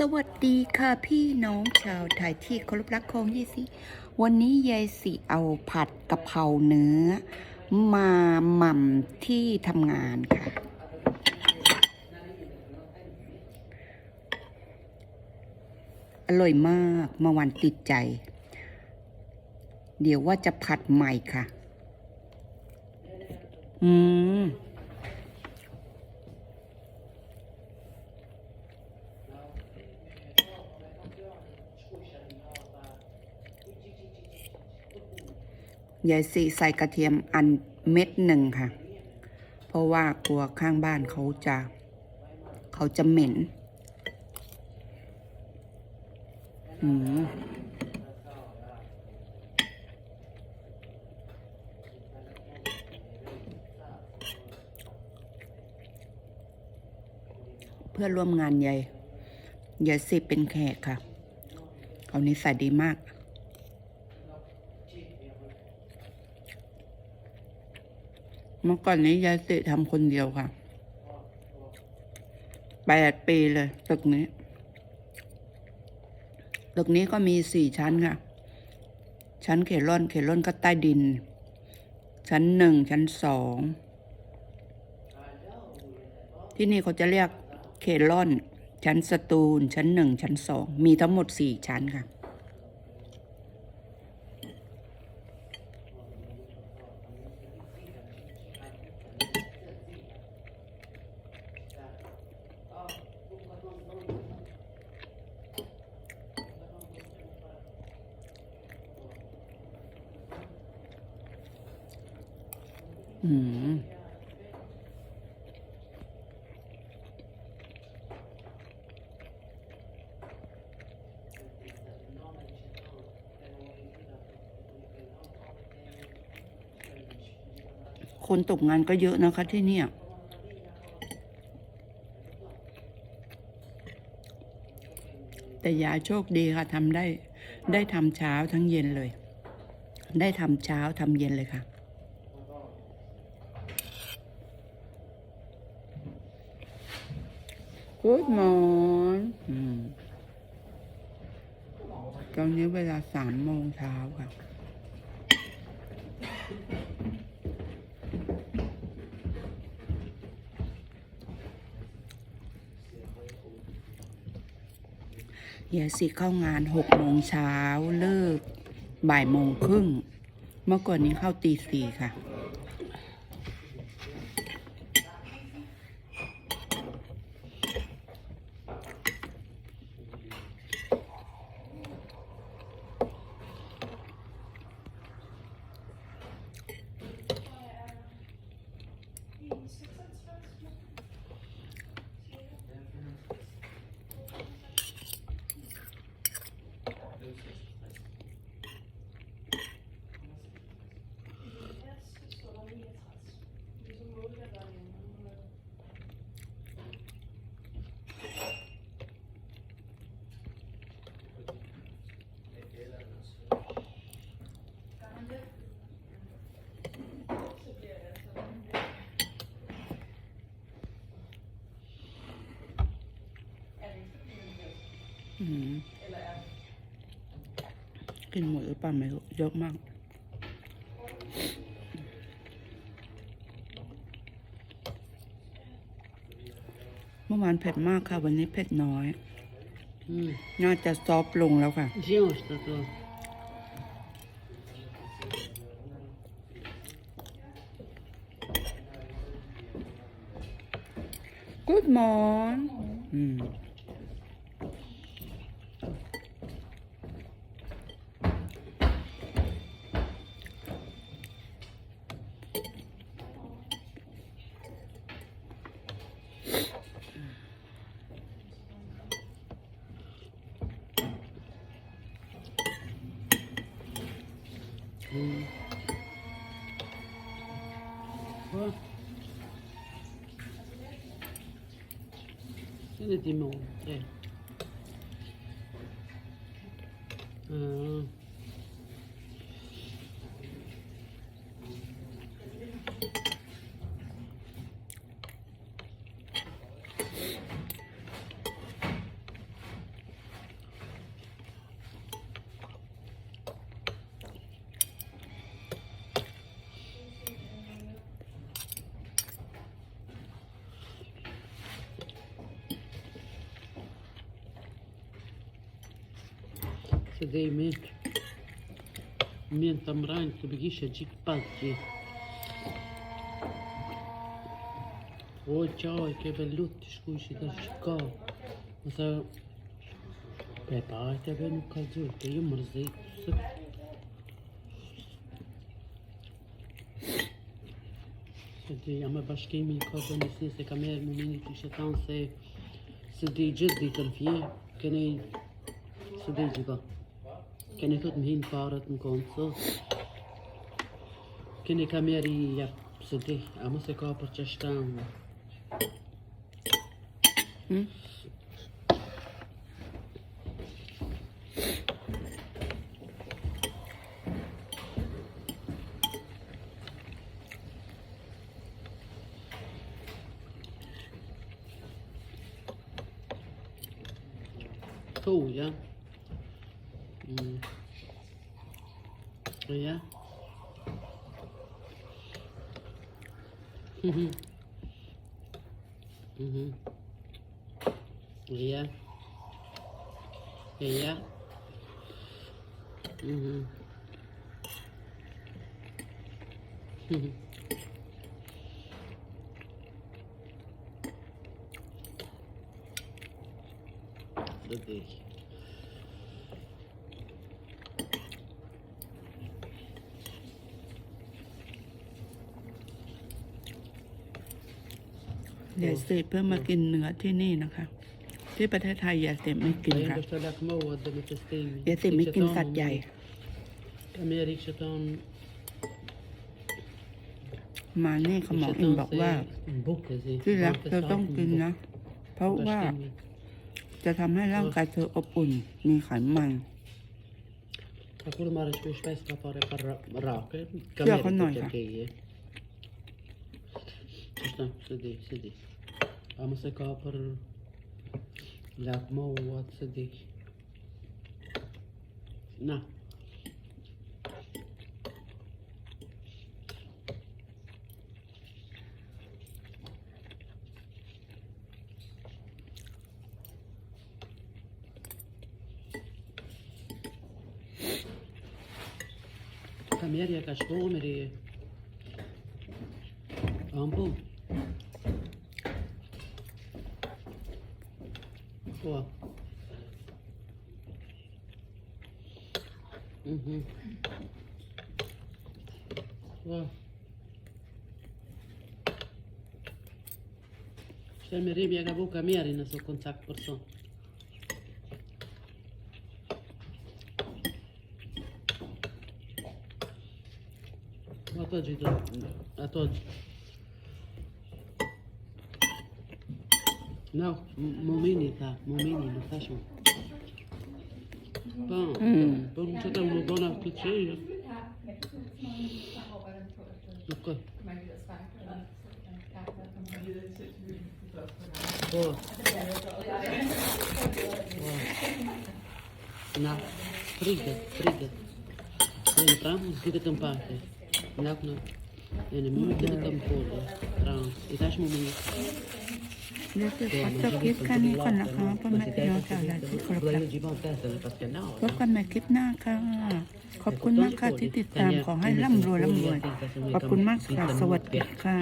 สวัสดีค่ะพี่น้องชาวไทยที่เคารพรักของยี่สิวันนี้ยายสิเอาผัดกะเพราเนื้อ มาหม่ำที่ทำงานค่ะ อร่อยมากเมาวันติดใจ เดี๋ยวว่าจะผัดใหม่ค่ะ อืม ยายสีใส่กระเทียมอันเม็ดหนึ่งค่ะ เพราะว่ากลัวข้างบ้านเขาจะ เขาจะเหม็นอืมเพื่อนร่วมงานยายยายสิเป็นแขกค่ะ เขานิสัยดีมาก เมื่อก่อนนี้ยายสิทำคนเดียวค่ะแปดปีเลยตึกนี้ ตึกนี้ก็มีสี่ชั้นค่ะ ชั้นเขร่อนเขร่อนก็ใต้ดิน ชั้นหนึ่งชั้นสองที่นี่เขาจะเรียกเขร่อน ชั้นสตูลชั้นหนึ่งชั้นสองมีทั้งหมดสี่ชั้นค่ะ อืมคนตกงานก็เยอะนะคะที่เนี่ยแต่ยายโชคดีค่ะทำได้ ได้ทำเช้าทั้งเย็นเลย ได้ทำเช้าทำเย็นเลยค่ะ Good morning อืมตอนนี้เวลาสามโมงเช้าค่ะเฮียสิเข้างานหกโมงเช้าเลิกบ่ายโมงครึ่ง เมื่อก่อนนี้เข้าตีสี่ค่ะ Peace. กินหมดหรือเปล่าไม่รู้เยอะมากเมื่อวานเผ็ดมากค่ะ วันนี้เผ็ดน้อย Mm. น่าจะซอฟต์ลงแล้วค่ะ Sì, è stato... Good morning อืม 好，现点？嗯。këdejme Мен там рань кубигиша джик пазги. Ой, чао, кебе лутти шкуйши да шка. Маса... Пепа, ай тебе ну казу, те ја мрзи. Se di jam e bashkimi i ka bëndësi se kam erë më minit të shetan se se di gjithë ditën fje, kene i se di gjithë. Keni thot më hinë parët në konë sot. Keni kameri ja së di, a mos e ka për që shtanë. Hmm? Cool, yeah. Oh, yeah. Mm-hmm. mm-hmm. Mm-hmm. Yeah. Yeah. Mm-hmm. Mm-hmm. Look at อย่าเสพเพื่อมากินเนื้อที่นี่นะคะ ที่ประเทศไทยอย่าเสพไม่กินค่ะอย่าเสพไม่กินสัตว์ใหญ่ มาเนี่ยขมออินบอกว่าที่รักเธอต้องกินนะ เพราะว่าจะทำให้ร่างกายเธออบอุ่น มีไขมันเชื่อเขาหน่อยค่ะ አመሰካፐር ላክማው ዋት ስዴ ና Amerika, Schwomeri, Ambo. Угу. О. Ще ми риби ga buka mjeri na su kontakt person. Ato gjithë, ato No, momini tha, momini, nuk thash Да. Първо четах му дона в кличе и... Тук. На, frigă, frigă. Entram, fica în parte. Dacă nu, e nimic, fica în polă. Trans. E ca și momentul. Të mpode. Pramë, i thash momini. เดี๋ยวจะขอจบคลิปแค่นี้ก่อนนะคะพ่อแม่พี่น้องชาวไทยที่เคารพรัก Voglio giocare perché no. พบกันใหม่คลิปหน้าค่ะ ขอบคุณมากค่ะที่ติดตามขอให้ร่ำรวยร่ำรวย ขอบคุณมากค่ะ สวัสดีค่ะ